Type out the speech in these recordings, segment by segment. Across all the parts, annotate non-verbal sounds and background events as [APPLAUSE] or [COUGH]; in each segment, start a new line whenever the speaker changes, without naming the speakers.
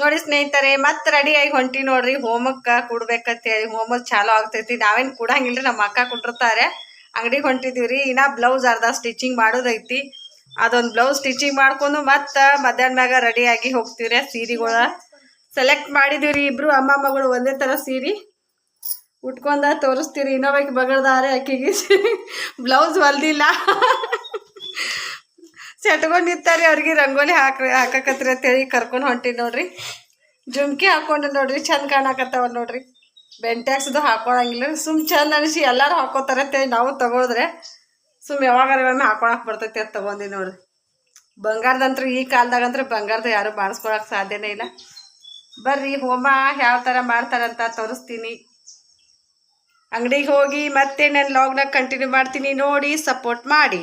ನೋಡಿ ಸ್ನೇಹಿತರೆ, ಮತ್ತೆ ಆಗಿ ಹೊಂಟಿ ನೋಡ್ರಿ, ಹೋಮಕ್ಕ ಕೊಡ್ಬೇಕಂತ ಹೇಳಿ ಹೋಮಕ್ ಚಾಲು ಆಗ್ತೈತಿ. ನಾವೇನ್ ಕೊಡಂಗಿಲ್ರಿ, ನಮ್ಮ ಅಕ್ಕ ಕೊಟ್ಟಿರ್ತಾರೆ ಅಂಗಡಿಗೆ ಹೊಂಟಿದೀವ್ರಿ. ಇನ್ನ ಬ್ಲೌಸ್ ಅರ್ಧ ಸ್ಟಿಚಿಂಗ್ ಮಾಡೋದೈತಿ. ಅದೊಂದು ಬ್ಲೌಸ್ ಸ್ಟಿಚಿಂಗ್ ಮಾಡ್ಕೊಂಡು ಮತ್ತೆ ಮಧ್ಯಾಹ್ನ ಮ್ಯಾಗ ರೆಡಿ ಆಗಿ ಹೋಗ್ತೀವ್ರಿ ಸೀರೆಗಳ. ಸೆಲೆಕ್ಟ್ ಮಾಡಿದೀವ್ರಿ ಇಬ್ರು ಅಮ್ಮ ಮಗಳು ಒಂದೇ ತರ ಸೀರೆ. ಉಟ್ಕೊಂಡ ತೋರಿಸ್ತೀರಿ ಇನ್ನೊಬ್ಬಕ್ಕೆ ಬಗಳ್ದಾರೆ ಅಕ್ಕಿಗೆ. ಬ್ಲೌಸ್ [LAUGHS] ಹೊಲ್ದಿಲ್ಲ. [LAUGHS] ಸೆಟ್ಕೊಂಡು ನಿಂತಾರಿ ಅವ್ರಿಗೆ ರಂಗೋಲಿ ಹಾಕ ಹಾಕಕತ್ರಿ ಅಂತೇಳಿ ಕರ್ಕೊಂಡು ಹೊಂಟಿನಿ ನೋಡ್ರಿ. ಜುಮ್ಕಿ ಹಾಕೊಂಡು ನೋಡ್ರಿ, ಚಂದ ಕಾಣಕತ್ತಾವ ನೋಡ್ರಿ. ಬೆಂಟ್ಯಾಕ್ಸ್ದು ಹಾಕೊಳಂಗಿಲ್ಲ. ಸುಮ್ ಚಂದ ಅನಿಸಿ ಎಲ್ಲಾರು ಹಾಕೋತಾರೆ ಅಂತೇಳಿ ನಾವು ತಗೊಳಿದ್ರೆ ಸುಮ್ ಯಾವಾಗಾರ ಒಮ್ಮೆ ಹಾಕೊಳಕ್ ಬರ್ತೈತಿ ಅಂತ ತಗೊಂಡಿ ನೋಡ್ರಿ. ಬಂಗಾರದಂತ್ರ ಈ ಕಾಲದಾಗಂತ್ರ ಬಂಗಾರದ ಯಾರು ಮಾಡಿಸ್ಕೊಳಕ್ ಸಾಧ್ಯನೇ ಇಲ್ಲ. ಬರ್ರಿ, ಹೋಮ ಯಾವ ಥರ ಮಾಡ್ತಾರಂತ ತೋರಿಸ್ತೀನಿ. ಅಂಗಡಿಗೆ ಹೋಗಿ ಮತ್ತೆ ನಾನು ಲಾಗ್ನಾಗ ಕಂಟಿನ್ಯೂ ಮಾಡ್ತೀನಿ ನೋಡಿ ಸಪೋರ್ಟ್ ಮಾಡಿ.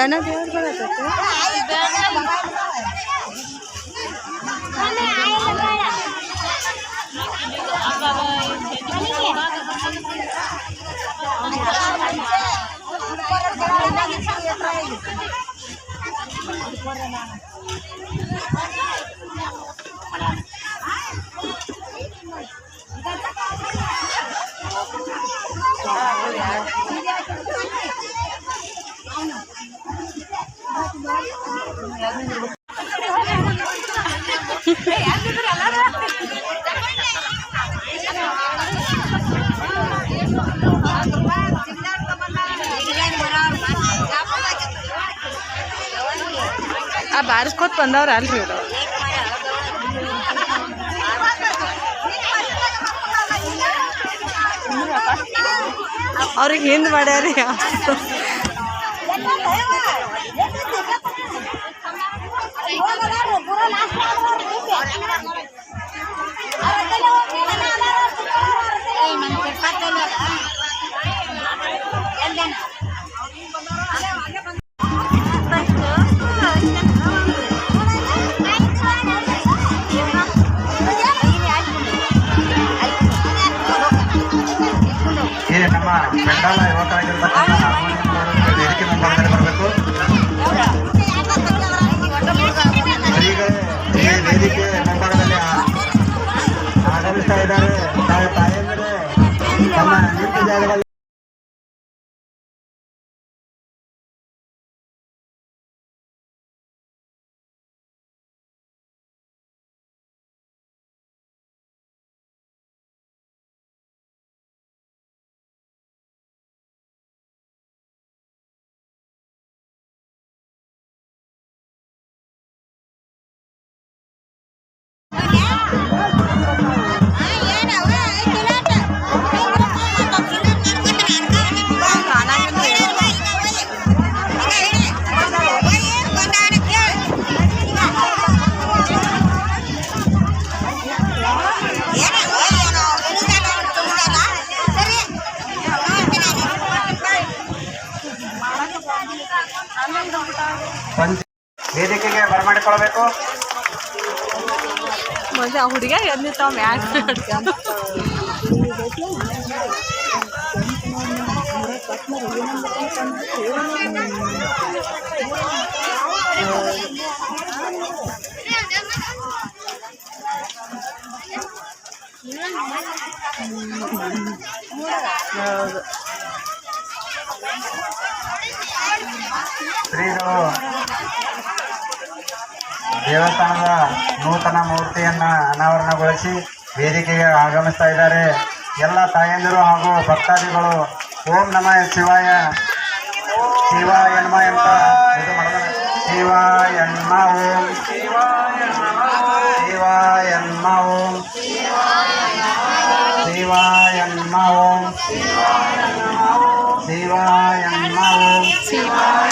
ಏನೋ ದೇವ್ರ ಬರತೈತೆ ಆ ಬಾರಿಸ್ಕೊತ್ ಬಂದವ್ರ ಅಲ್ರಿ ಇವರು ಅವ್ರಿಗೆ ಹಿಂದ್ ಮಾಡ್ಯಾರಿ
ಬೆಂಗಾಲ ಯುವಕರಾಗಿರ್ತಕ್ಕಂಥ ವೇದಿಕೆ ಮುಂಭಾಗದಲ್ಲಿ ಬರಬೇಕು.
ಹುಡುಗ ಎದ್ನಿರ್ತಾವ ಮ್ಯಾಗ ಹೌದು
ಶ್ರೀಗಳು ದೇವಸ್ಥಾನದ ನೂತನ ಮೂರ್ತಿಯನ್ನು ಅನಾವರಣಗೊಳಿಸಿ ವೇದಿಕೆಗೆ ಆಗಮಿಸ್ತಾ ಇದ್ದಾರೆ. ಎಲ್ಲ ತಾಯಂದಿರು ಹಾಗೂ ಭಕ್ತಾದಿಗಳು, ಓಂ ನಮ ಶಿವಾಯ. ಶಿವ ಎನ್ಮ ಎಂಬ ಇದು ಮಾಡೋಣ ಶಿವ ನಮ ಓಂ. ಶಿವ ಎನ್ಮ ಓಂ. ಶಿವ ಎನ್ಮ ಓಂ. ಶಿವ ಎನ್ಮ ಓಂ. ಶಿವಾಯ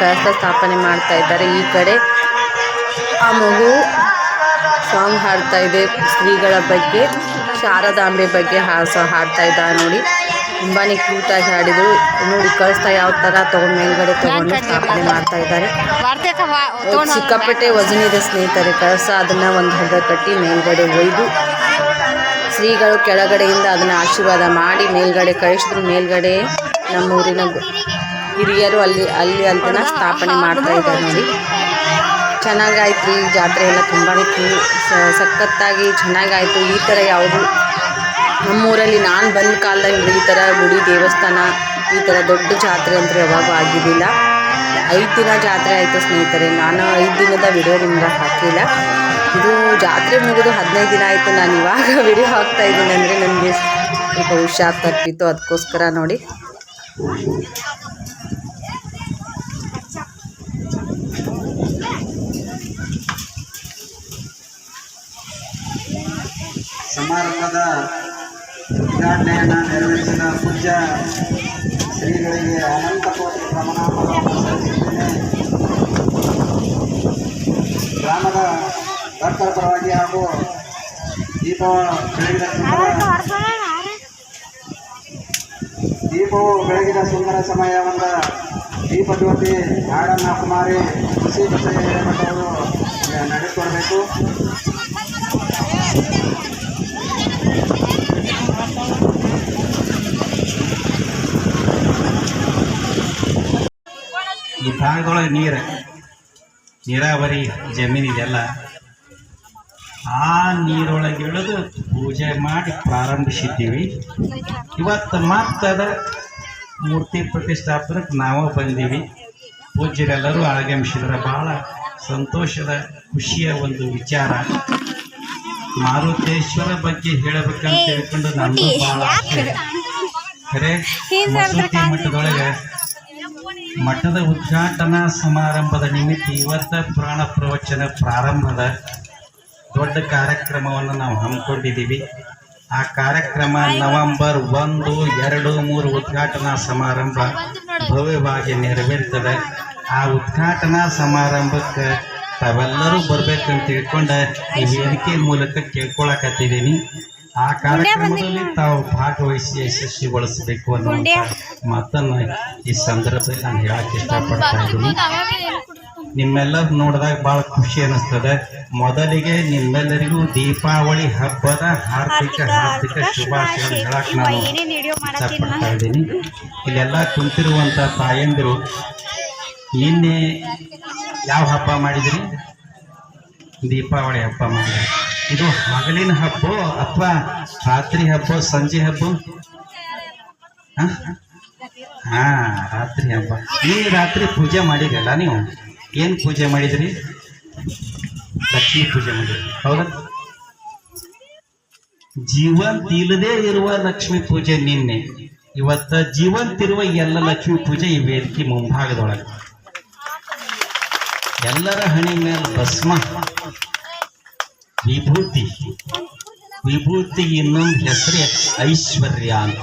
ಕಳಸ ಸ್ಥಾಪನೆ ಮಾಡ್ತಾ ಇದ್ದಾರೆ. ಈ ಕಡೆ ಆ ಮಗು ಸಾಂಗ್ ಹಾಡ್ತಾ ಇದೆ ಶ್ರೀಗಳ ಬಗ್ಗೆ ಶಾರದಾಂಬೆ ಬಗ್ಗೆ ಹಾ ಹಾಡ್ತಾ ಇದ್ದಾರೆ ನೋಡಿ. ತುಂಬಾ ಕ್ಯೂಟಾಗಿ ಹಾಡಿದ್ರು. ನೋಡಿ ಕಳಿಸ್ತಾ ಯಾವ ತರ ತೊಗೊಂಡು ಮೇಲ್ಗಡೆ ತೊಗೊಂಡು ಸ್ಥಾಪನೆ ಮಾಡ್ತಾ ಇದ್ದಾರೆ. ಸಿಕ್ಕಾಪಟ್ಟೆ ವಜನಿದೆ ಸ್ನೇಹಿತರೆ ಕಳಸ ಅದನ್ನ ಒಂದು ಹಗ್ಗ ಕಟ್ಟಿ ಮೇಲ್ಗಡೆ ಒಯ್ದು ಶ್ರೀಗಳು ಕೆಳಗಡೆಯಿಂದ ಅದನ್ನ ಆಶೀರ್ವಾದ ಮಾಡಿ ಮೇಲ್ಗಡೆ ಕಳಿಸಿದ್ರು. ಮೇಲ್ಗಡೆ ನಮ್ಮೂರಿನ ಹಿರಿಯರು ಅಲ್ಲಿ ಅಲ್ಲಿ ಅಂತನ ಸ್ಥಾಪನೆ ಮಾಡ್ತಾ ಇದ್ದಾರೆ ನೋಡಿ. ಚೆನ್ನಾಗಾಯ್ತು ಈ ಜಾತ್ರೆ ಎಲ್ಲ ತುಂಬಾ ಸಖತ್ತಾಗಿ ಚೆನ್ನಾಗಾಯಿತು. ಈ ಥರ ಯಾವುದು? ನಮ್ಮೂರಲ್ಲಿ ನಾನು ಬಂದ ಕಾಲದಲ್ಲಿ ಈ ಥರ ಗುಡಿ ದೇವಸ್ಥಾನ ಈ ಥರ ದೊಡ್ಡ ಜಾತ್ರೆ ಅಂದರೆ ಯಾವಾಗೂ ಆಗಿರಲಿಲ್ಲ. ಐದು ದಿನ ಜಾತ್ರೆ ಆಯಿತು ಸ್ನೇಹಿತರೆ. ನಾನು ಐದು ದಿನದ ವಿಡಿಯೋ ನಿಮ್ಗೆ ಹಾಕಿಲ್ಲ. ಇದು ಜಾತ್ರೆ ಮುಗಿದು ಹದಿನೈದು ದಿನ ಆಯಿತು. ನಾನು ಇವಾಗ ವಿಡಿಯೋ ಹಾಕ್ತಾ ಇದ್ದೀನಿ ಅಂದರೆ ನನಗೆ ಸ್ವಲ್ಪ ಹುಷಾರು ತಪ್ಪಿತ್ತು. ಅದಕ್ಕೋಸ್ಕರ ನೋಡಿ.
ಸಮಾರಂಭದ ಉದ್ಘಾಟನೆಯನ್ನು ನೆರವೇರಿಸಿದ ಪೂಜ್ಯ ಶ್ರೀಗಳಿಗೆ ಅನಂತ ಕೋಟಿ ಸಲ್ಲಿಸುತ್ತೇನೆ ಗ್ರಾಮದ ಭಕ್ತರ ಪರವಾಗಿ ಹಾಗೂ ದೀಪ ಬೆಳಗಿದ ಸುಂದರ ದೀಪವು ಬೆಳಗಿದ ಸುಂದರ ಸಮಯವನ್ನ ದೀಪ ಜ್ಯೋತಿ ಹಾಡನ್ನ ಕುಮಾರಿ ಖುಷಿ ಬಸಯ್ಯ ಮಠವರು ನಡೆಸಿಕೊಡ್ಬೇಕು. ಈ ಭಾಗದೊಳಗೆ ನೀರು ನೀರಾವರಿ ಜಮೀನು ಇದೆಲ್ಲ. ಆ ನೀರೊಳಗೆ ಇಳಿದು ಪೂಜೆ ಮಾಡಿ ಪ್ರಾರಂಭಿಸಿದ್ದೀವಿ. ಇವತ್ತು ಮತ್ತದ ಮೂರ್ತಿ ಪ್ರತಿಷ್ಠಾಪನಕ್ಕೆ ನಾವು ಬಂದೀವಿ. ಪೂಜ್ಯರೆಲ್ಲರೂ ಆಗಮಿಸಿದ್ರೆ ಭಾಳ ಸಂತೋಷದ ಖುಷಿಯ ಒಂದು ವಿಚಾರ. ಮಾರುತೇಶ್ವರ ಬಗ್ಗೆ ಹೇಳಬೇಕಂತ ಹೇಳ್ಕೊಂಡು ನಮ್ಮ ಭಾಳ ಆಸೆ. ಖರೆ ಮಸೂತಿ ಮಠದೊಳಗೆ ಮಠದ ಉದ್ಘಾಟನಾ ಸಮಾರಂಭದ ನಿಮಿತ್ತ ಇವತ್ತ ಪುರಾಣ ಪ್ರವಚನ ಪ್ರಾರಂಭದ ದೊಡ್ಡ ಕಾರ್ಯಕ್ರಮವನ್ನು ನಾವು ಹಮ್ಮಿಕೊಂಡಿದ್ದೀವಿ. ಆ ಕಾರ್ಯಕ್ರಮ ನವೆಂಬರ್ ಒಂದು, ಎರಡು, ಮೂರು ಉದ್ಘಾಟನಾ ಸಮಾರಂಭ ಭವ್ಯವಾಗಿ ನೆರವೇರ್ತದೆ. ಆ ಉದ್ಘಾಟನಾ ಸಮಾರಂಭಕ್ಕೆ ತಾವೆಲ್ಲರೂ ಬರಬೇಕಂತ ತಿಳ್ಕೊಂಡು ಈ ವೇದಿಕೆ ಮೂಲಕ ಕೇಳ್ಕೊಳಕತ್ತಿದ್ದೀನಿ ಆ ಕಾರ್ಯಕ್ರಮದಲ್ಲಿ ತಾವು ಭಾಗವಹಿಸಿ ಯಶಸ್ವಿಗೊಳಿಸಬೇಕು ಅನ್ನೋ ಮಾತನ್ನ ಈ ಸಂದರ್ಭದಲ್ಲಿ ನಾನು ಹೇಳಕ್ ಇಷ್ಟಪಡ್ತಾ ಇದ್ದೀನಿ. ನಿಮ್ಮೆಲ್ಲರೂ ನೋಡಿದಾಗ ಭಾಳ ಖುಷಿ ಅನಿಸ್ತದೆ ಮೊದಲಿಗೆ ನಿಮ್ಮೆಲ್ಲರಿಗೂ ದೀಪಾವಳಿ ಹಬ್ಬದ ಹಾರ್ದಿಕ ಹಾರ್ದಿಕ ಶುಭಾಶಯ ಹೇಳಕ್ ನಾನು ಇಷ್ಟಪಡ್ತಾ ಇದ್ದೀನಿ. ಇಲ್ಲೆಲ್ಲ ಕುಂತಿರುವಂಥ ತಾಯಂದಿರು ನಿನ್ನೆ ಯಾವ ಹಬ್ಬ ಮಾಡಿದಿರಿ?
ದೀಪಾವಳಿ ಹಬ್ಬ ಮಾಡಿ ಇದು ಹಗಲಿನ ಹಬ್ಬ ಅಥವಾ ರಾತ್ರಿ ಹಬ್ಬ, ಸಂಜೆ ಹಬ್ಬ? ಹ? ರಾತ್ರಿ ಹಬ್ಬ. ಈ ರಾತ್ರಿ ಪೂಜೆ ಮಾಡಿರಲ್ಲ ನೀವು? ಏನು ಪೂಜೆ ಮಾಡಿದ್ರಿ? ಲಕ್ಷ್ಮಿ ಪೂಜೆ ಮಾಡಿದ್ರಿ. ಹೌದಾ? ಜೀವಂತ ಇಲ್ಲದೆ ಇರುವ ಲಕ್ಷ್ಮಿ ಪೂಜೆ ನಿನ್ನೆ. ಇವತ್ತ ಜೀವಂತ ಇರುವ ಎಲ್ಲ ಲಕ್ಷ್ಮಿ ಪೂಜೆ ಈ ವೇದಿಕೆ ಮುಂಭಾಗದೊಳಗೆ. ಎಲ್ಲರ ಹಣಿ ಮೇಲೆ ಭಸ್ಮ. ವಿಭೂತಿ. ವಿಭೂತಿ ಇನ್ನೊಂದು ಹೆಸರೇ ಐಶ್ವರ್ಯ ಅಂತ.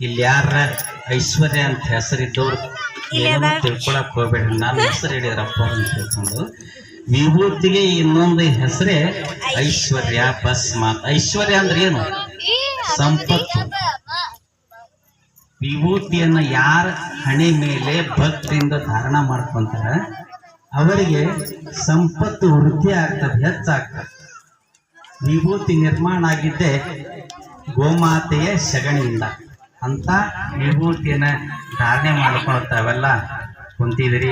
ಇಲ್ಲಿ ಯಾರ ಐಶ್ವರ್ಯ ಅಂತ ಹೆಸರಿದ್ದವ್ರು ಏನೋ ತಿಳ್ಕೊಳಕ್ ಹೋಗ್ಬೇಡ್ರಿ. ನಾನು ಹೆಸರು ಹೇಳಿದ್ರಪ್ಪ ಅಂತ ತಿಳ್ಕೊಂಡು. ವಿಭೂತಿಗೆ ಇನ್ನೊಂದು ಹೆಸರೇ ಐಶ್ವರ್ಯ ಭಸ್ಮ ಐಶ್ವರ್ಯ ಅಂದ್ರೆ ಏನು? ಸಂಪತ್ತು. ವಿಭೂತಿಯನ್ನ ಯಾರ ಹಣೆ ಮೇಲೆ ಭಕ್ತಿಯಿಂದ ಧಾರಣ ಮಾಡ್ಕೊಂತಾರ? ಅವರಿಗೆ ಸಂಪತ್ತು ವೃದ್ಧಿ ಆಗ್ತದೆ ಹೆಚ್ಚಾಗ್ತದೆ. ವಿಭೂತಿ ನಿರ್ಮಾಣ ಆಗಿದ್ದೆ ಗೋಮಾತೆಯ ಸಗಣಿಯಿಂದ ಅಂತ ವಿಭೂತಿಯನ್ನ ಧಾರಣೆ ಮಾಡ್ಕೊಳ್ತಾವೆಲ್ಲ? ಕುಂತಿದಿರಿ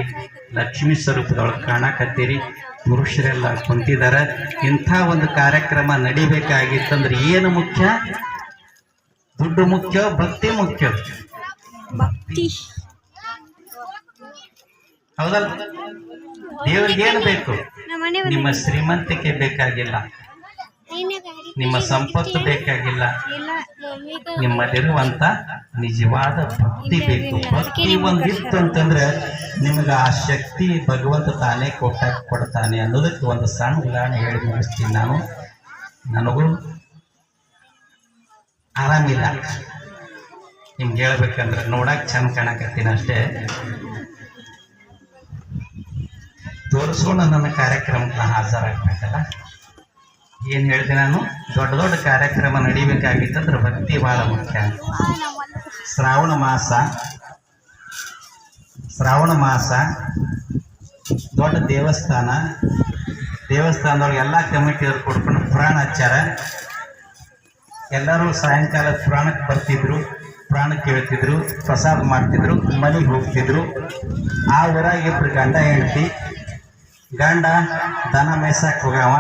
ಲಕ್ಷ್ಮೀ ಸ್ವರೂಪದೊಳಗೆ ಕಾಣಕತ್ತೀರಿ ಪುರುಷರೆಲ್ಲ ಕುಂತಿದ್ದಾರೆ ಇಂಥ ಒಂದು ಕಾರ್ಯಕ್ರಮ ನಡಿಬೇಕಾಗಿತ್ತಂದ್ರೆ ಏನು ಮುಖ್ಯ? ದುಡ್ಡು ಮುಖ್ಯ ಭಕ್ತಿ ಮುಖ್ಯ? ಹೌದಲ್ಲ? ದೇವ್ರಿಗೆ ಏನು ಬೇಕು ನಿಮ್ಮ ಶ್ರೀಮಂತಿಕೆ ಬೇಕಾಗಿಲ್ಲ. ನಿಮ್ಮ ಸಂಪತ್ತು ಬೇಕಾಗಿಲ್ಲ. ನಿಮ್ಮಲ್ಲಿರುವಂತ ನಿಜವಾದ ಭಕ್ತಿ ಬೇಕು. ಭಕ್ತಿ ಒಂದಿತ್ತು ಅಂತಂದ್ರೆ ನಿಮ್ಗೆ ಆ ಶಕ್ತಿ ಭಗವಂತ ತಾನೇ ಕೊಟ್ಟ ಕೊಡ್ತಾನೆ ಅನ್ನೋದಕ್ಕೆ ಒಂದು ಸಣ್ಣ ಉದಾಹರಣೆ ಹೇಳಿ ಮುಗಿಸ್ತೀನಿ ನಾನು. ನನಗೂ ಆರಾಮಿಲ್ಲ. ನಿಮ್ಗೆ ಹೇಳ್ಬೇಕಂದ್ರೆ ನೋಡಕ್ ಚಂದ ಕಾಣಕತ್ತೀನಿ ಅಷ್ಟೇ. ತೋರಿಸ್ಕೊಂಡು ನನ್ನ ಕಾರ್ಯಕ್ರಮಕ್ಕೆ ಹಾಜರಾಗ್ಬೇಕಲ್ಲ. ಏನು ಹೇಳಿದೆ ನಾನು? ದೊಡ್ಡ ದೊಡ್ಡ ಕಾರ್ಯಕ್ರಮ ನಡಿಬೇಕಾಗಿತ್ತಂದ್ರೆ ಭಕ್ತಿ ಭಾಳ ಮುಖ್ಯ. ಶ್ರಾವಣ ಮಾಸ. ಶ್ರಾವಣ ಮಾಸ, ದೊಡ್ಡ ದೇವಸ್ಥಾನ. ದೇವಸ್ಥಾನದೊಳಗೆ ಎಲ್ಲ ಕಮಿಟಿಯವ್ರು ಕೊಡ್ಕೊಂಡು ಪುರಾಣ ಹಚ್ಚಾರ ಎಲ್ಲರೂ ಸಾಯಂಕಾಲ ಪುರಾಣಕ್ಕೆ ಬರ್ತಿದ್ರು ಪುರಾಣ ಕೇಳ್ತಿದ್ರು, ಪ್ರಸಾದ ಮಾಡ್ತಿದ್ರು, ಮನೆಗೆ ಹೋಗ್ತಿದ್ರು. ಆ ಊರಾಗ ಇಬ್ರು ಗಂಡ ಹೆಂಡತಿ, ಗಂಡ ದನ ಮೇಯ್ಸಕ್ಕೆ ಹೋಗವ.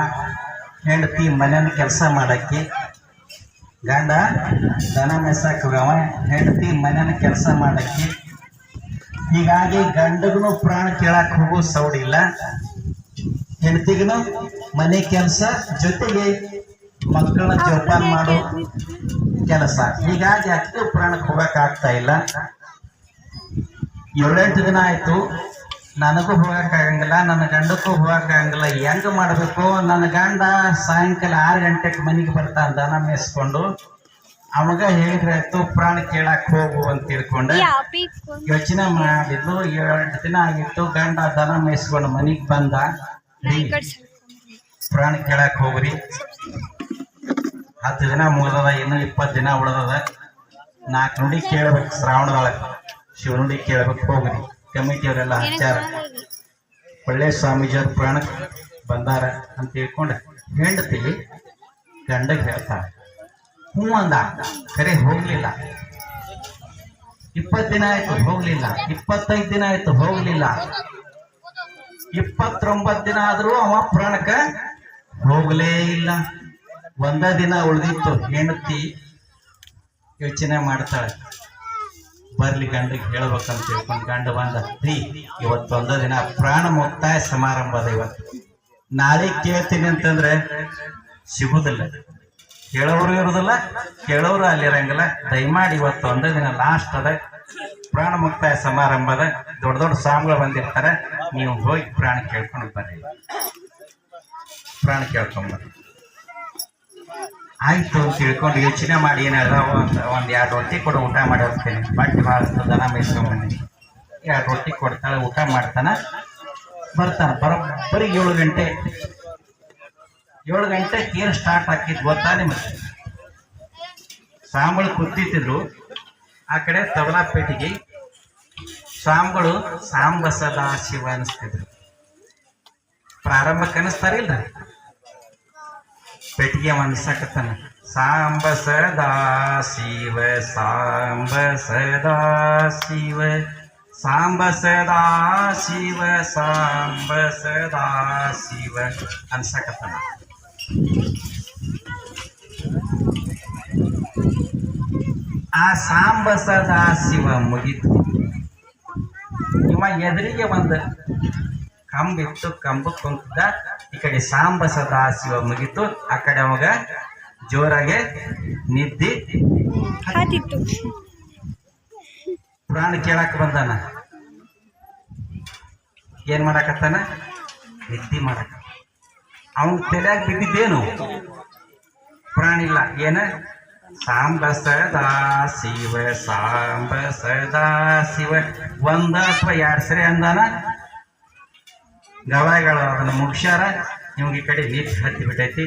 ಹೆಂಡತಿ ಮನೇನ ಕೆಲಸ ಮಾಡಕ್ಕೆ ಗಂಡ ದನ ಮೆಸಾಕವ ಹೆಂಡತಿ ಮನೇನ ಕೆಲಸ ಮಾಡಕ್ಕೆ ಹೀಗಾಗಿ ಗಂಡಗೂ ಪ್ರಾಣ ಕೇಳಕ್ಕೆ ಹೋಗೋ ಸೌಡಿಲ್ಲ ಹೆಂಡತಿಗೂ ಮನೆ ಕೆಲಸ ಜೊತೆಗೆ ಮಕ್ಕಳ ಜೋಪಾನ ಮಾಡೋ ಕೆಲಸ. ಹೀಗಾಗಿ ಅಕ್ಕಿ ಪ್ರಾಣಕ್ಕೆ ಹೋಗಕ್ಕೆ ಆಗ್ತಾ ಇಲ್ಲ. ಏಳೆಂಟು ದಿನ ಆಯ್ತು. ನನಗೂ ಹೋಗಕ್ಕಾಗಂಗಿಲ್ಲ ನನ್ನ ಗಂಡಕ್ಕೂ ಹೋಗಕ್ಕಾಗಂಗಿಲ್ಲ ಹೆಂಗೆ ಮಾಡಬೇಕು? ನನ್ನ ಗಂಡ ಸಾಯಂಕಾಲ ಆರು ಗಂಟೆಗೆ ಮನೆಗೆ ಬರ್ತಾ ದನ ಮೇಯಿಸ್ಕೊಂಡು ಅವಾಗ ಹೇಳಿದ್ರೆ ಆಯ್ತು ಪ್ರಾಣ ಕೇಳಕ್ ಹೋಗು ಅಂತ ತಿಳ್ಕೊಂಡು. ಯೋಚನೆ ಮಾಡಿದ್ಲು ಎರಡು ದಿನ ಆಗಿತ್ತು ಗಂಡ ದನ ಮೇಯಿಸ್ಕೊಂಡು ಮನೆಗೆ ಬಂದ. ಪ್ರಾಣ ಕೇಳಕ್ ಹೋಗ್ರಿ. ಹತ್ತು ದಿನ ಮುಗಿದದ ಇನ್ನು ಇಪ್ಪತ್ತು ದಿನ ಉಳಿದದ. ನಾಲ್ಕು ನುಡಿ ಕೇಳ್ಬೇಕು ಶ್ರಾವಣದೊಳಗೆ. ಶಿವನುಡಿ ಕೇಳ್ಬೇಕು ಹೋಗ್ರಿ. ಕಮಿಟಿಯವರೆಲ್ಲ ಆಚಾರ ಒಳ್ಳೆ ಸ್ವಾಮೀಜಿಯವ್ರ ಪ್ರಾಣಕ್ಕೆ ಬಂದಾರ ಅಂತ ಹೇಳ್ಕೊಂಡ ಹೆಂಡತಿ ಗಂಡಗೆ ಹೇಳ್ತಾರ ಹ್ಞೂ ಅಂದ ಕರೆ ಹೋಗ್ಲಿಲ್ಲ. ಇಪ್ಪತ್ತು ದಿನ ಆಯ್ತು ಹೋಗ್ಲಿಲ್ಲ ಇಪ್ಪತ್ತೈದು ದಿನ ಆಯ್ತು ಹೋಗ್ಲಿಲ್ಲ. ಇಪ್ಪತ್ತೊಂಬತ್ತು ದಿನ ಆದರೂ ಅವ ಪ್ರಾಣಕ್ಕೆ ಹೋಗ್ಲೇ ಇಲ್ಲ. ಒಂದ ದಿನ ಉಳಿದಿತ್ತು ಹೆಂಡತಿ ಯೋಚನೆ ಮಾಡ್ತಾಳೆ. ಬರ್ಲಿ ಗಂಡ್ರಿಗೆ ಹೇಳ್ಬೇಕಂತ ತಿಳ್ಕೊಂಡು ಗಂಡ ಬಂದ, ರೀ ಇವತ್ತು ಒಂದ ದಿನ ಪ್ರಾಣ ಮುಕ್ತಾಯ ಸಮಾರಂಭ ಅದ ಇವತ್ತು. ನಾಳೆ ಕೇಳ್ತೀನಿ ಅಂತಂದ್ರೆ ಸಿಗುದಿಲ್ಲ. ಕೇಳೋರು ಇರುದಿಲ್ಲ, ಕೇಳೋರು ಅಲ್ಲಿರಂಗಿಲ್ಲ. ದಯಮಾಡಿ ಇವತ್ತು ಒಂದೇ ದಿನ ಲಾಸ್ಟ್ ಅದ. ಪ್ರಾಣ ಮುಕ್ತಾಯ ಸಮಾರಂಭ ಅದ. ದೊಡ್ಡ ದೊಡ್ಡ ಸ್ವಾಮಿಗಳು ಬಂದಿರ್ತಾರೆ. ನೀವು ಹೋಗಿ ಪ್ರಾಣ ಕೇಳ್ಕೊಂಡು ಬರ್ರಿ. ಪ್ರಾಣ ಕೇಳ್ಕೊಂಡ್ ಬರ್ರಿ. ಆಯ್ತು ಅಂತ ತಿಳ್ಕೊಂಡು ಯೋಚನೆ ಮಾಡಿ ಏನಾದರೂ ಒಂದು ಎರಡು ರೊಟ್ಟಿ ಕೊಡು, ಊಟ ಮಾಡಿ ಹೋಗ್ತೇನೆ. ಬಟ್ಟೆ ಭಾಳಷ್ಟು ದನ ಮೇಯಿಸ್ಕೊಂಡ್ಬಂದಿನಿ ಎರಡು ರೊಟ್ಟಿ ಕೊಡ್ತಾಳೆ, ಊಟ ಮಾಡ್ತಾನ. ಬರ್ತಾನೆ. ಬರೋಬ್ಬರಿ ಏಳು ಗಂಟೆ. ಏಳು ಗಂಟೆ ಏನು ಸ್ಟಾರ್ಟ್ ಹಾಕಿದ್ದು ಗೊತ್ತಾ ನಿಮಗೆ? ಸಾಂಬಳು ಕುತ್ತಿದ್ರು ಆ ಕಡೆ ತಬಲಾ ಪೇಟಿಗೆ ಸ್ವಾಮಿಗಳು ಸಾಂಬಸದ ಶಿವ ಅನಿಸ್ತಿದ್ರು. ಪ್ರಾರಂಭಕ್ಕೆ ಅನಿಸ್ತಾರಿಲ್ಲ ಪೆಟ್ಟಿಗೆ ಅನ್ಸಕತ್ತಾನ ಸಾಂಬ ಸದಾ ಶಿವ ಸಾಂಬ ಸದಾ ಶಿವ ಸಾಂಬ ಸದಾ ಶಿವ ಸಾಂಬ ಸದಾ ಶಿವ ಅನ್ಸಕತ್ತಾನ ಆ ಸಾಂಬ ಸದಾ ಶಿವ ಮುಗಿತು. ಇವ ಎದುರಿಗೆ ಒಂದು ಕಂಬ ಇತ್ತು ಕಂಬ ಕುಂತಿದ್ದ ಈ ಕಡೆ ಸಾಂಬ ಸದಾ ಶಿವ ಮುಗಿತು. ಆ ಕಡೆ ಅವಾಗ ಜೋರಾಗೆ ನಿದ್ದಿ ಪುರಾಣ ಕೇಳಕ್ ಬಂದಾನ? ಏನ್ ಮಾಡಾಕತ್ತಾನ? ನಿದ್ದಿ ಮಾಡಕ. ಅವನ್ ತಲೆಯಾಗ ಬಿದ್ದಿದ್ದೇನು? ಪುರಾಣ ಇಲ್ಲ. ಏನ? ಸಾಂಬ ಸದಾ ಶಿವ ಸಾಂಬ ಸದಾ ಶಿವ. ಒಂದ ಅಥವಾ ಎರಡ್ ಸರಿ ಅಂದಾನ? ಗವಾಯಿಗಳು ಅದನ್ನ ಮುಗ್ಸ್ಯಾರ, ನಿಮ್ಗೆ ಈ ಕಡೆ ಹೀಪ್ ಹತ್ತಿ ಬಿಟ್ಟೈತಿ.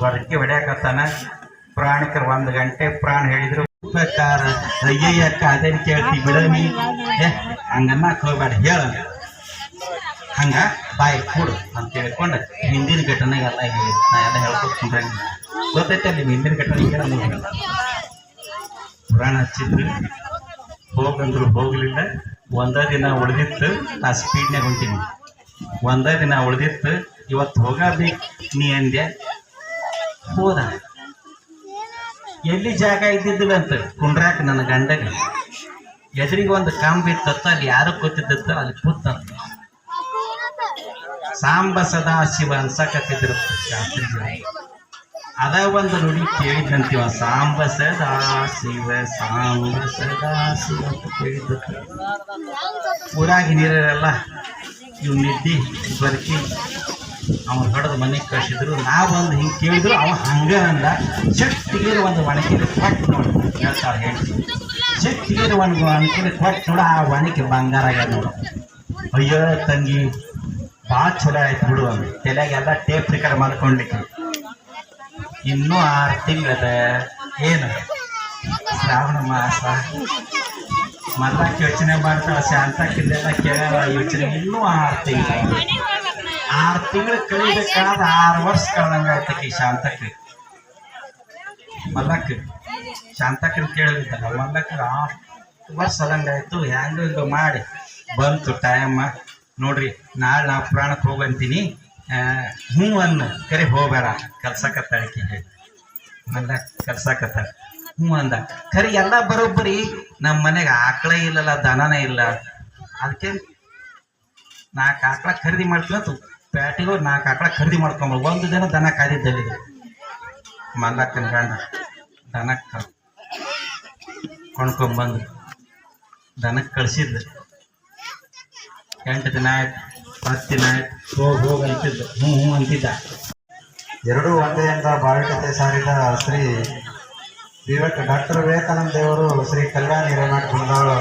ಗೊರಕ್ಕೆ ಹೊಡ್ಯಾಕತ್ತಾನ. ಪ್ರಾಣಿಕರು ಒಂದು ಗಂಟೆ ಪ್ರಾಣ ಹೇಳಿದ್ರು ಬೇಕಾದ ಅಯ್ಯಯ್ಯಕ್ಕ, ಅದೇನ್ ಕೇಳ್ತಿ ಬಿಡಮಿ. ಏ ಹಂಗನ್ನ ಹೋಗ್ಬೇಡ, ಹೇಳ. ಹಂಗ ಬಾಯಿ ಕೂಡು ಅಂತ ಹೇಳ್ಕೊಂಡು ಹಿಂದಿನ ಘಟನೆ ಎಲ್ಲ ಹೇಳಿ ನಾ ಎಲ್ಲ ಹೇಳ್ಕೊತ ಗೊತ್ತೈತೆ ನಿಮ್ಮ ಹಿಂದಿನ ಘಟನೆ ಹೇಳಿಲ್ಲ. ಪುರಾಣ ಹಚ್ಚಿದ್ರು. ಹೋಗಂದ್ರು ಹೋಗ್ಲಿಲ್ಲ. ಒಂದ ದಿನ ಉಳಿದಿತ್ತು, ನಾ ಸ್ಪೀಡ್ನಾಗ ಹೊಂಟೀನಿ. ಒಂದ ದಿನ ಉಳಿದಿತ್ತು, ಇವತ್ತು ಹೋಗಬೇಕು ನೀ ಅಂದೆ. ಹೋದ. ಎಲ್ಲಿ ಜಾಗ ಇದ್ದಿದ್ದಿಲ್ಲ ಅಂತ ಕುಂಡ್ರಾಕ ನನ್ನ ಗಂಡಗೆ. ಎದುರಿಗೆ ಒಂದು ಕಂಬ ಇತ್ತತ್ತ ಅಲ್ಲಿ ಯಾರು ಕೂತಿದ್ದತ್ತ ಅಲ್ಲಿ ಕೂತಂತ ಸಾಂಬ ಸದಾ ಶಿವ ಅನ್ಸಕತ್ತಿದ್ರು ಶಾಸ್ತ್ರಿ ಅದ ಒಂದು ನುಡಿ ಕೇಳಿದಂತೀವ ಸಾಂಬ ಸದಾ ಶಿವ, ಸಾಂಬ ಸದಾ ಶಿವ ಅಂತ ಊರಾಗಿ ನೀರೆಲ್ಲ ಇವ್ ನಿದ್ದಿ ಬರ್ಕಿ ಅವ್ನು ಹೊಡೆದ ಮನೆಗೆ ಕಳಿಸಿದ್ರು. ನಾ ಒಂದು ಹಿಂಗೆ ಕೇಳಿದ್ರು, ಅವ ಹಂಗ ಅಂದ. ಶಕ್ತಿಗೆ ಒಂದು ಒಣಕಿಲಿ ಕೊಟ್ಟು ನೋಡಿ, ಹೇಳ್ತಾಳೆ ಹೇಳಿ. ಶಕ್ತಿಗೆ ಒಂದು ಒಣಕಿಲಿ ಕೊಟ್ಟು ನೋಡ, ಆ ಒಣಕೆ ಬಂಗಾರ ಆಗ್ಯದ ನೋಡು. ಅಯ್ಯೋ ತಂಗಿ, ಭಾಳ ಚಲೋ ಆಯ್ತು ಬಿಡು ಅಂದ. ತಲೆಯಾಗೆಲ್ಲ ಟೇಪ್ ರಿಕಾರ್ಡ್ ಮಾಡ್ಕೊಂಡ್ಲಿಕ್ಕೆ. ಇನ್ನೂ ಆರು ತಿಂಗಳದ ಏನು? ಶ್ರಾವಣ ಮಾಸ. ಮಲ್ಲಕ್ಕೆ ಯೋಚನೆ ಮಾಡ್ತಾಳೆ, ಶಾಂತ ಕಿಲ್ಲೆಲ್ಲ ಕೇಳಲ್ಲ ಯೋಚನೆ ಇನ್ನೂ ಆರು ತಿಂಗಳು ಆರು ತಿಂಗಳು ಕಳಿಬೇಕಾದ ಆರು ವರ್ಷ ಕಳ್ದಂಗ ಆಯ್ತಕ್ಕೆ ಶಾಂತಕ್ಕೆ. ಮಲ್ಲಕ್ಕ, ಶಾಂತಕ್ಕನ ಕೇಳಿದ್ದಲ್ಲ, ಮಲ್ಲಕ್ಕ ಆರು ವರ್ಷ ಆದಂಗಾಯ್ತು ಹೆಂಗ ಹಿಂಗ ಮಾಡಿ. ಬಂತು ಟೈಮ್, ನೋಡ್ರಿ, ನಾಳೆ ನಾ ಪುರಾಣಕ್ಕೆ ಹೋಗಂತೀನಿ. ಹ್ಞೂ ಅನ್ನ ಕರೆ ಹೋಗ್ಬೇಡ ಕಲ್ಸಕತ್ತಾಳಕಿ ಹೇಳಿ ಮಲ್ಲ, ಕಲ್ಸಕತ್ತಾಳ. ಹ್ಞೂ ಅಂದ. ಖರೆ, ಎಲ್ಲ ಬರೋಬ್ಬರಿ ನಮ್ಮ ಮನೆಗೆ ಆಕಳ ಇಲ್ಲಲ್ಲ, ದನನೇ ಇಲ್ಲ. ಅದಕ್ಕೆ ನಾಲ್ಕು ಆಕಳ ಖರೀದಿ ಮಾಡ್ತೀನಿ ಅಂತ. ಪ್ಯಾಟಿಗೆ ನಾಲ್ಕು ಆಕಳ ಖರೀದಿ ಮಾಡ್ಕೊಂಬ ಒಂದು ದಿನ ದನ ಕಾದಿದ್ದಲ್ಲಿ. ಮಲ್ಲಕ್ಕನ ಗಂಡ ದನ ಕೊಂಡ್ಕೊಂಬಂದು ದನಕ್ಕೆ ಕಳಿಸಿದ್ದೆ ಎಂಟು ದಿನ ಆಯ್ತು, ಹತ್ತು ದಿನ ಆಯ್ತು, ಹೋಗಿ ಹೋಗಿ ಅಂತಿದ್ದು ಹ್ಞೂ ಹ್ಞೂ ಅಂತಿದ್ದ.
ಎರಡೂ ಒಂದೇ ಅಂತ ಬಾಳಿಕತೆ ಸಾರಿದ ಶ್ರೀ ವಿವೇಕ ಡಾಕ್ಟರ್ ವಿವೇಕಾನಂದ ದೇವರು ಶ್ರೀ ಕಲ್ಯಾಣಿ ರೇಮಠ್ ಗುಂಡಾಳು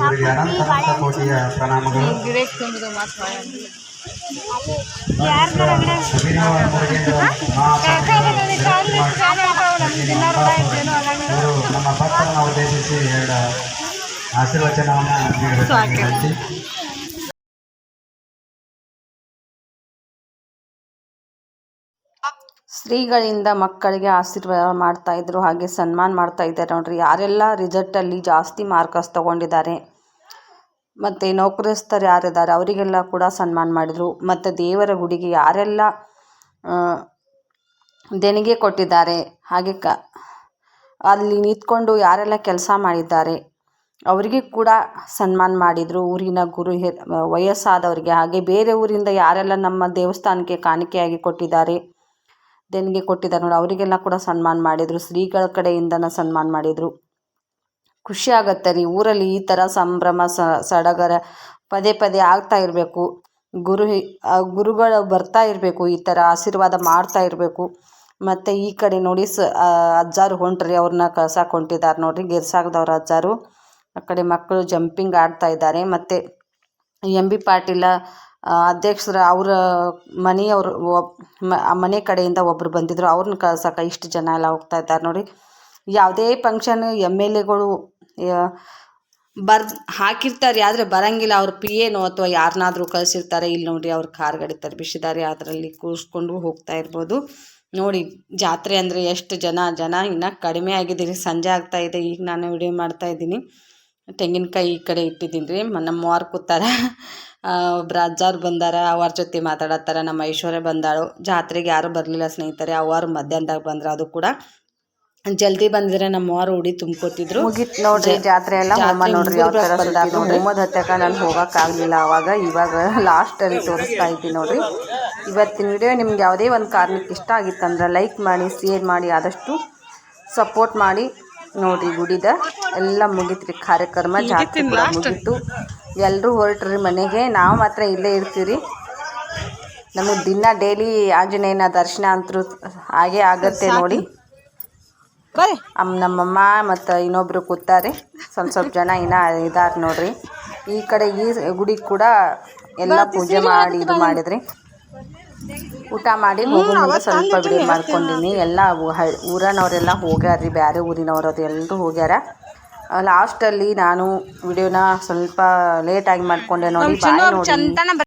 ಇವರಿಗೆ ಅನಂತ ಅನಂತ ಕೋಟಿಯ ಪ್ರಣಾಮಗಳು ಅಭಿನವ ಮುರುಗೇಂದ್ರ ಇವರು ನಮ್ಮ ಭಕ್ತರನ್ನು ಉದ್ದೇಶಿಸಿ ಎರಡು ಆಶೀರ್ವಚನವನ್ನು ನೀಡಬೇಕಾಗಿ
ಶ್ರೀಗಳಿಂದ ಮಕ್ಕಳಿಗೆ ಆಶೀರ್ವಾದ ಮಾಡ್ತಾಯಿದ್ರು ಹಾಗೆ ಸನ್ಮಾನ ಮಾಡ್ತಾ ಇದ್ದಾರೆ ನೋಡ್ರಿ. ಯಾರೆಲ್ಲ ರಿಸಲ್ಟಲ್ಲಿ ಜಾಸ್ತಿ ಮಾರ್ಕಸ್ ತಗೊಂಡಿದ್ದಾರೆ, ಮತ್ತು ನೌಕರಸ್ಥರು ಯಾರಿದ್ದಾರೆ, ಅವರಿಗೆಲ್ಲ ಕೂಡ ಸನ್ಮಾನ ಮಾಡಿದರು. ಮತ್ತು ದೇವರ ಗುಡಿಗೆ ಯಾರೆಲ್ಲ ದೇಣಿಗೆ ಕೊಟ್ಟಿದ್ದಾರೆ, ಹಾಗೆ ಕ, ಅಲ್ಲಿ ನಿಂತ್ಕೊಂಡು ಯಾರೆಲ್ಲ ಕೆಲಸ ಮಾಡಿದ್ದಾರೆ, ಅವರಿಗೆ ಕೂಡ ಸನ್ಮಾನ ಮಾಡಿದರು. ಊರಿನ ಗುರು ವಯಸ್ಸಾದವರಿಗೆ, ಹಾಗೆ ಬೇರೆ ಊರಿಂದ ಯಾರೆಲ್ಲ ನಮ್ಮ ದೇವಸ್ಥಾನಕ್ಕೆ ಕಾಣಿಕೆಯಾಗಿ ಕೊಟ್ಟಿದ್ದಾರೆ ದೇಣಿಗೆ ಕೊಟ್ಟಿದ್ದಾರೆ ನೋಡಿ. ಅವರಿಗೆಲ್ಲ ಕೂಡ ಸನ್ಮಾನ ಮಾಡಿದರು. ಶ್ರೀಗಳ ಕಡೆಯಿಂದನೇ ಸನ್ಮಾನ ಮಾಡಿದರು. ಖುಷಿ ಆಗತ್ತೆ. ರೀ ಊರಲ್ಲಿ ಈ ಥರ ಸಂಭ್ರಮ ಸಡಗರ ಪದೇ ಪದೇ ಆಗ್ತಾ ಇರಬೇಕು. ಗುರು ಗುರುಗಳು ಬರ್ತಾ ಇರಬೇಕು. ಈ ಥರ ಆಶೀರ್ವಾದ ಮಾಡ್ತಾ ಇರಬೇಕು. ಮತ್ತು ಈ ಕಡೆ ನೋಡಿ ಸ ಅಜ್ಜಾರು ಹೊಂಟ್ರಿ. ಅವ್ರನ್ನ ಕಳ್ಸಕ್ಕೆ ಹೊಂಟಿದ್ದಾರೆ ನೋಡ್ರಿ. ಗಿರ್ಸಾಗದವ್ರ ಅಜ್ಜಾರು. ಆ ಕಡೆ ಮಕ್ಕಳು ಜಂಪಿಂಗ್ ಆಡ್ತಾ ಇದ್ದಾರೆ. ಮತ್ತು ಎಂ ಬಿ ಪಾಟೀಲ ಅಧ್ಯಕ್ಷರ ಅವರ ಮನೆಯವರು ಒಬ್ ಮನೆ ಕಡೆಯಿಂದ ಒಬ್ಬರು ಬಂದಿದ್ದರು ಅವ್ರನ್ನ ಕಳ್ಸೋಕೆ ಇಷ್ಟು ಜನ ಎಲ್ಲ ಹೋಗ್ತಾ ಇದ್ದಾರೆ ನೋಡಿ. ಯಾವುದೇ ಫಂಕ್ಷನ್ ಎಂ ಎಲ್ ಎಗಳು ಬರ್ ಹಾಕಿರ್ತಾರೆ ಆದರೆ ಬರಂಗಿಲ್ಲ. ಅವ್ರ ಪಿ ಎನೋ ಅಥವಾ ಯಾರನ್ನಾದರೂ ಕಳಿಸಿರ್ತಾರೆ. ಇಲ್ಲಿ ನೋಡಿ ಅವ್ರ ಕಾರ್ ಗಾಡಿ ತರ್ಬಿಸಿದ್ದಾರೆ ಅದರಲ್ಲಿ ಕೂರಿಸ್ಕೊಂಡು ಹೋಗ್ತಾ ಇರ್ಬೋದು. ನೋಡಿ, ಜಾತ್ರೆ ಅಂದರೆ ಎಷ್ಟು ಜನ ಜನ ಇನ್ನೂ ಕಡಿಮೆ ಆಗಿದೆ ಸಂಜೆ ಆಗ್ತಾ ಇದೆ. ಈಗ ನಾನು ವಿಡಿಯೋ ಮಾಡ್ತಾ ಇದ್ದೀನಿ.
ತೆಂಗಿನಕಾಯಿ ಈ ಕಡೆ ಇಟ್ಟಿದ್ದೀನಿ ರೀ. ನಮ್ಮ ಮಾರು ಕೂತಾರ. ಒಬ್ರು ಅಜ್ಜಾರು ಬಂದಾರ ಅವ್ರ ಜೊತೆ ಮಾತಾಡತ್ತಾರ ನಮ್ಮ ಐಶ್ವರ್ಯ ಬಂದಾಳು. ಜಾತ್ರೆಗೆ ಯಾರು ಬರಲಿಲ್ಲ ಸ್ನೇಹಿತರೆ ಅವರು ಮಧ್ಯಾಹ್ನದಾಗ ಬಂದ್ರ ಅದು ಕೂಡ. ಜಲ್ದಿ ಬಂದಿದ್ರೆ ನಮ್ಮ ಮಾರು ಉಡಿ ತುಂಬ್ಕೋತಿದ್ರು.
ಮುಗಿತ್ ನೋಡ್ರಿ ಜಾತ್ರೆ ಎಲ್ಲ ಹೋಮ ನೋಡ್ರಿ ಯಾವ ತರ ಬಂದಾರ ಹೋಮದ ಹತ್ತಕ ನಾನು ಹೋಗಕ್ ಆಗ್ಲಿಲ್ಲ ಅವಾಗ ಇವಾಗ ಲಾಸ್ಟ್ ಅಲ್ಲಿ ತೋರಿಸ್ತಾ ಇದ್ದೀನಿ ನೋಡ್ರಿ. ಇವತ್ತಿನ ವಿಡಿಯೋ ನಿಮ್ಗೆ ಯಾವುದೇ ಒಂದು ಕಾರಣಕ್ಕೆ ಇಷ್ಟ ಆಗಿತ್ತಂದ್ರೆ ಲೈಕ್ ಮಾಡಿ ಶೇರ್ ಮಾಡಿ ಆದಷ್ಟು ಸಪೋರ್ಟ್ ಮಾಡಿ. ನೋಡ್ರಿ ಗುಡಿದ ಎಲ್ಲ ಮುಗಿತ್ರಿ. ಕಾರ್ಯಕ್ರಮ ಜಾತ್ರೆ ಮುಗೀತು. ಎಲ್ಲರೂ ಹೊರಟ್ರಿ ಮನೆಗೆ. ನಾವು ಮಾತ್ರ ಇಲ್ಲೇ ಇರ್ತೀವಿ ನಮಗೆ ದಿನ ಡೈಲಿ ಆಂಜನೇಯನ ದರ್ಶನ ಅಂತರೂ ಹಾಗೆ ಆಗತ್ತೆ ನೋಡಿ.
ಬರ್ರಿ.
ಅಮ್ಮ ನಮ್ಮಮ್ಮ ಮತ್ತು ಇನ್ನೊಬ್ರು ಕೂತಾರೆ. ಸ್ವಲ್ಪ ಸ್ವಲ್ಪ ಜನ ಇನ್ನೂ ಇದಾರೆ ನೋಡ್ರಿ. ಈ ಕಡೆ ಈ ಗುಡಿ ಕೂಡ ಎಲ್ಲ ಪೂಜೆ ಮಾಡಿ ಇದು ಮಾಡಿದ್ರಿ. ಊಟ ಮಾಡಿ ಹೋಗೋ ಮುಂದೆ ಸ್ವಲ್ಪ ಬಿಡಿ ಮಾಡ್ಕೊಂಡಿನಿ. ಎಲ್ಲ ಊರನವರೆಲ್ಲ ಹೋಗ್ಯಾರ್ರಿ. ಬೇರೆ ಊರಿನವ್ರು ಅದು ಎಲ್ಲರೂ ಹೋಗ್ಯಾರ. ಲಾಸ್ಟಲ್ಲಿ ನಾನು ವಿಡಿಯೋನ ಸ್ವಲ್ಪ ಲೇಟಾಗಿ ಮಾಡ್ಕೊಂಡೆ ನೋಡಿ ಬಾಯ್ ನೋಡಿ.